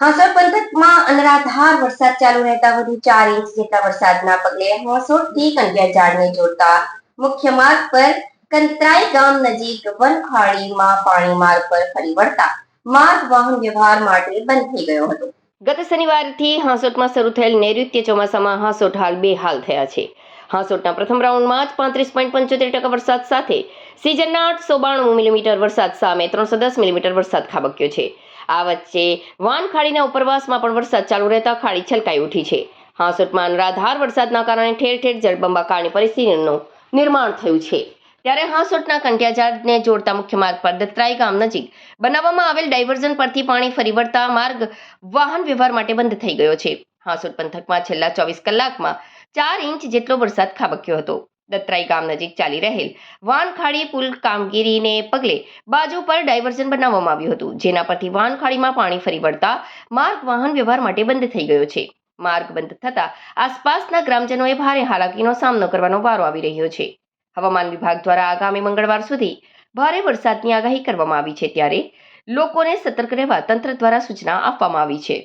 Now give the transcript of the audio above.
હાંસોડ પંથકમાં અનરાધાર વરસાદ ચાલુ રહેતા વધુ ચાર ઇંચ જેટલા વરસાદના પગલે હાંસોડથી કંડિયા ઝાડને જોડતા મુખ્ય માર્ગ પર કંત્રાઈ ગામ નજીક વનખાળીમાં પાણી માર્ગ પર ફરી વળતા માર્ગ વાહન વ્યવહાર માટે બંધ થઈ ગયો હતો. ગત શનિવારથી હાંસોટમાં શરૂ થયેલ નૈઋત્ય ચોમાસામાં હાંસોટ હાલ બેહાલ થયા છે. હાંસોટના પ્રથમ રાઉન્ડમાં જ પાંત્રીસ પોઈન્ટ પંચોતેર ટકા વરસાદ સાથે. સિઝનના આઠસો બાણું મિલીમીટર વરસાદ સામે ત્રણસો દસ મિલીમીટર વરસાદ ખાબક્યો છે. આ વચ્ચે વાન ખાડીના ઉપરવાસમાં પણ વરસાદ ચાલુ રહેતા ખાડી છલકાઈ ઉઠી છે. હાંસોટમાં અનરાધાર વરસાદના કારણે ઠેર ઠેર જળબંબાકારની પરિસ્થિતિનું નિર્માણ થયું છે. ત્યારે હાંસોટના કંટિયાજાળને જોડતા મુખ્ય માર્ગ પર દત્રાઈ ગામ નજીક બનાવવામાં આવેલ ડાયવર્ઝન પરથી પાણી ફરી વળતા માર્ગ વાહન વ્યવહાર માટે બંધ થઈ ગયો છે. હાંસોટ પંથકમાં છેલ્લા ચોવીસ કલાકમાં ચાર ઇંચ જેટલો વરસાદ ખાબક્યો હતો. દત્તરાઈ ગામ નજીક ચાલી રહેલ વાનખાડી પુલ કામગીરીને પગલે બાજુ પર ડાયવર્ઝન બનાવવામાં આવ્યું હતું, જેના પરથી વાનખાડીમાં પાણી ફરી વળતા માર્ગ વાહન વ્યવહાર માટે બંધ થઈ ગયો છે. માર્ગ બંધ થતા આસપાસના ગ્રામજનોએ ભારે હાલાકીનો સામનો કરવાનો વારો આવી રહ્યો છે. હવામાન વિભાગ દ્વારા આગામી મંગળવાર સુધી ભારે વરસાદની આગાહી કરવામાં આવી છે, ત્યારે લોકોને સતર્ક રહેવા તંત્ર દ્વારા સૂચના આપવામાં આવી છે.